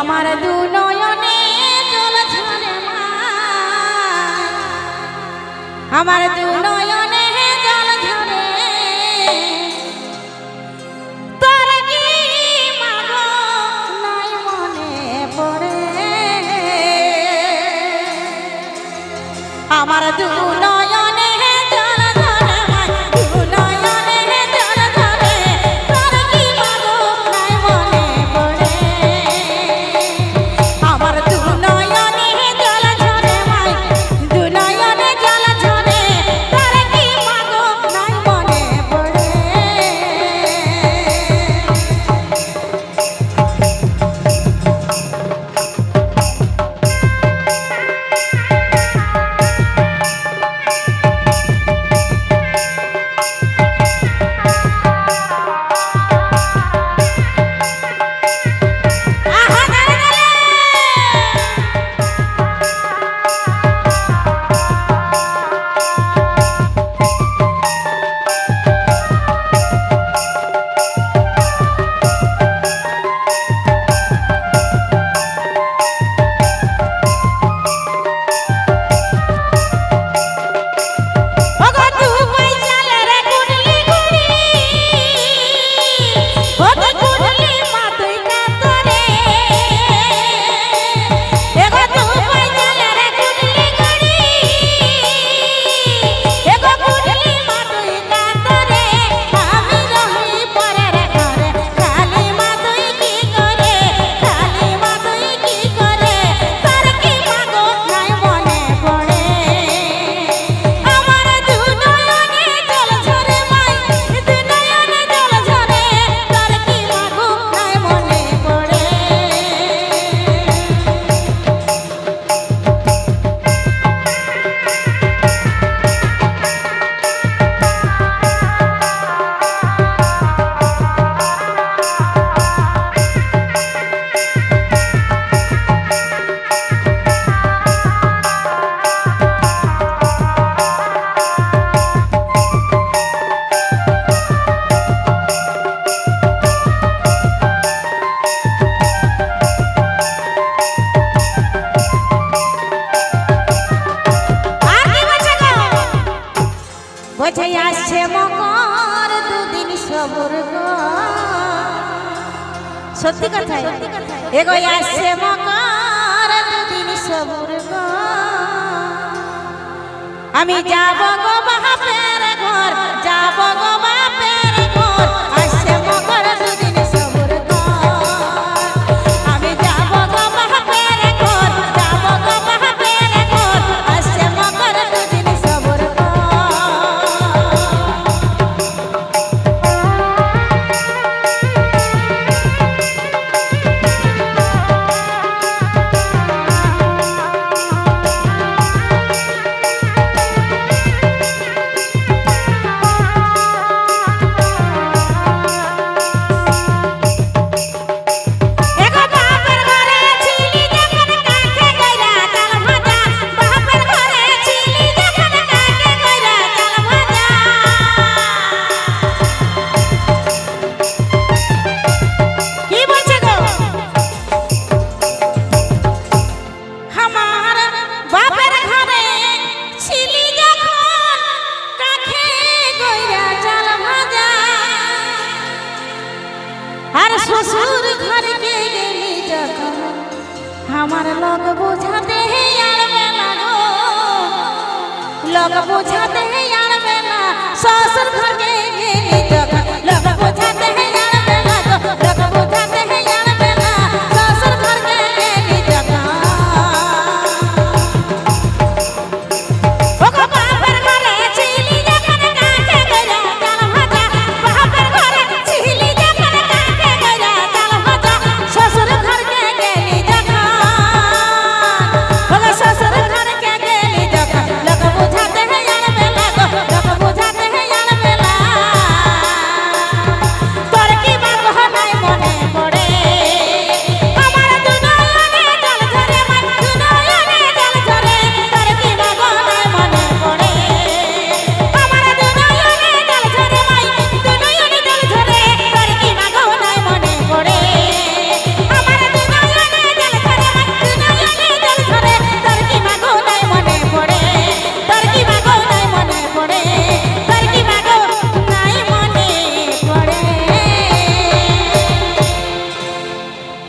আমার দু নয়নে জল ঝরে আমার দু নয়নে জল ঝরে। তোর কি নাই মনে পড়ে। আমার দু বোঝাই আসছে মকর, দুদিন সবুর সত্যি কথা এগোই আসছে মকর, দুদিন সবুর আমি যাব গো বাপের ঘর, যাব গো বাপের আমার লগ বোঝাতে আর বেলা গো। লগ বোঝা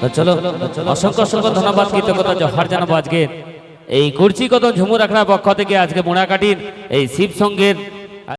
তো চলো, অসংখ্য অসংখ্য ধন্যবাদ কৃতজ্ঞতা জহার জানাব আজকে। এই কুর্চি কত ঝুমুর আখড়া পক্ষ থেকে আজকে মোড়াকাটির এই শিব সঙ্গের